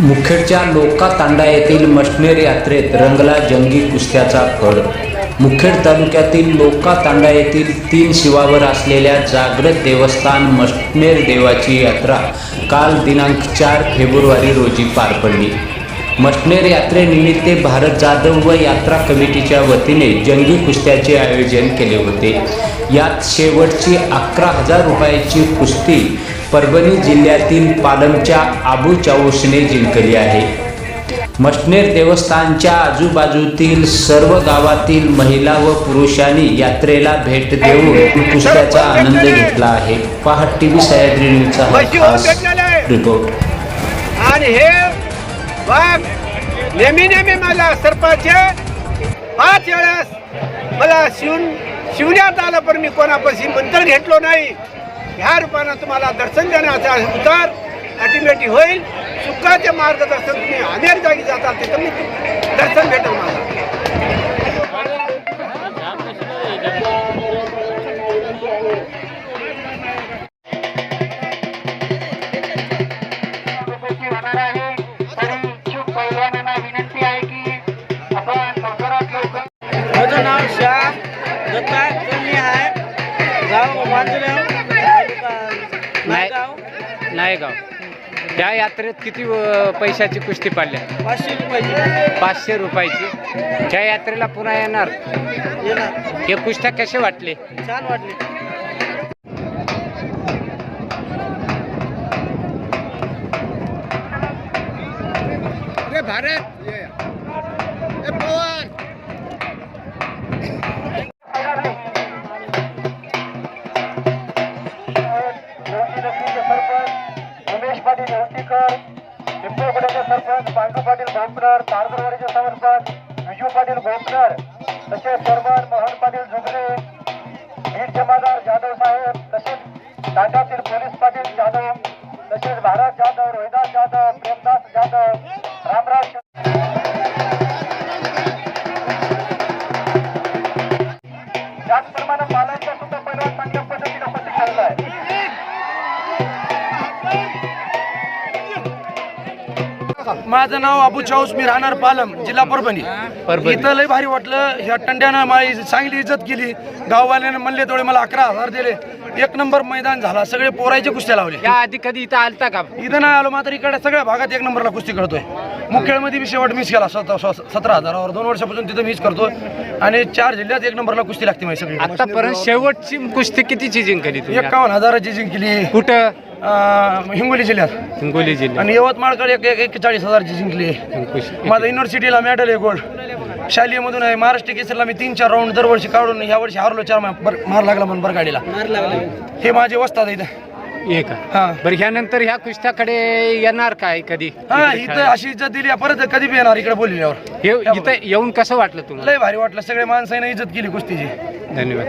मुखेडच्या लोका तांडा येथील मशनेर यात्रेत रंगला जंगी कुस्त्याचा फड मुखेड तालुक्यातील लोका तांडा येथील तीन शिवावर असलेल्या जागृत देवस्थान मशनेर देवाची यात्रा काल दिनांक चार फेब्रुवारी रोजी पार पडली. मशनेर यात्रेनिमित्त भारत जाधव व यात्रा कमिटीच्या वतीने जंगी कुस्त्याचे आयोजन केले होते. यात शेवटची अकरा हजार रुपयाची कुस्ती परभणी जिल्ह्यातील पालमच्या आबू चाऊसने जिंकली आहे. मशनेर देवस्थानच्या आजूबाजूतील सर्व गावातील महिला व पुरुषांनी यात्रेला भेट देऊन कुस्त्याचा आनंद घेतला आहे. पहा टी व्ही सह्याद्री न्यूजचा रिपोर्ट. आणि हे वाघ नेहमी नेहमी मला सरपंच पाच वेळेस मला शिवून शिवण्यात आलं पण मी कोणापाशी मंत्र घेतलो नाही. ह्या रूपानं तुम्हाला दर्शन देण्याचा उतार अल्टिमेटली होईल. सुखाचे मार्गदर्शन तुम्ही अनेक जागी जातात तिथं मी दर्शन भेटेल मला. श्याम दत्ता कमी आहे. गाव नायगाव. नायगाव. त्या यात्रेत किती पैशाची कुस्ती पाडल्या? पाचशे रुपयाची. पाचशे रुपयाची. त्या यात्रेला पुन्हा येणार? येणार. हे कुस्त्या कसे वाटले? छान वाटले. देवशी सरपंच उमेश पाटील हळदीकर पिंपळगडाचे सरपंच पांडू पाटील भोपनर तारदरवाडीचे सरपंच विजू पाटील भोपनर तसेच सरपंच मोहन पाटील झुगरे वीर जमादार जाधव साहेब तसेच तांड्यातील पोलीस पाटील जाधव तसेच भारत जाधव रोहिदास जाधव प्रेमदास जाधव रामराज त्याचप्रमाणे पालनच्या माझं नाव अबू चाऊस मी राहणार पालम जिल्हा परभणी. इथं लय भारी वाटलं. ह्या टंड्यानं माझी चांगली इज्जत केली. गाववाल्यानं म्हणले थोडे मला अकरा हजार दिले. एक नंबर मैदान झाला. सगळे पोरायचे कुस्त्या लावले. आधी कधी इथं आलता का? इथं नाही आलो मात्र इकडे सगळ्या भागात एक नंबरला कुस्ती करतोय. मुखेडमध्ये मी शेवट मिस केला. सतरा हजारावर. दोन वर्षापासून तिथं मिस करतो. आणि चार जिल्ह्यात एक नंबरला कुस्ती लागते माझी सगळी. आतापर्यंत शेवटची कुस्ती कितीची जिंकली एकावन्न हजाराची जिंकली. कुठं? अं, हिंगोली जिल्ह्यात. हिंगोली जिल्ह्यात. आणि यवतमाळकडे एक एक एक्केचाळीस हजारची जिंकली. कुस्ती. माझा युनिव्हर्सिटीला मेडल आहे गोल्ड शालेय मधून आहे महाराष्ट्र केसरीला मी तीन चार राऊंड दरवर्षी काढून या वर्षी हारलो चार मा- बर- मार लागला म्हणून बरगाडीला. हे माझे वस्तात इथं हे का? हा. बरं ह्यानंतर ह्या कुस्त्याकडे येणार काय कधी? हा इथं अशी इज्जत दिली परत कधी बी येणार इकडे बोलल्यावर हे इथं येऊन कसं वाटलं तुम्हाला? लय भारी वाटलं. सगळे माणसाने इज्जत केली कुस्तीची. धन्यवाद.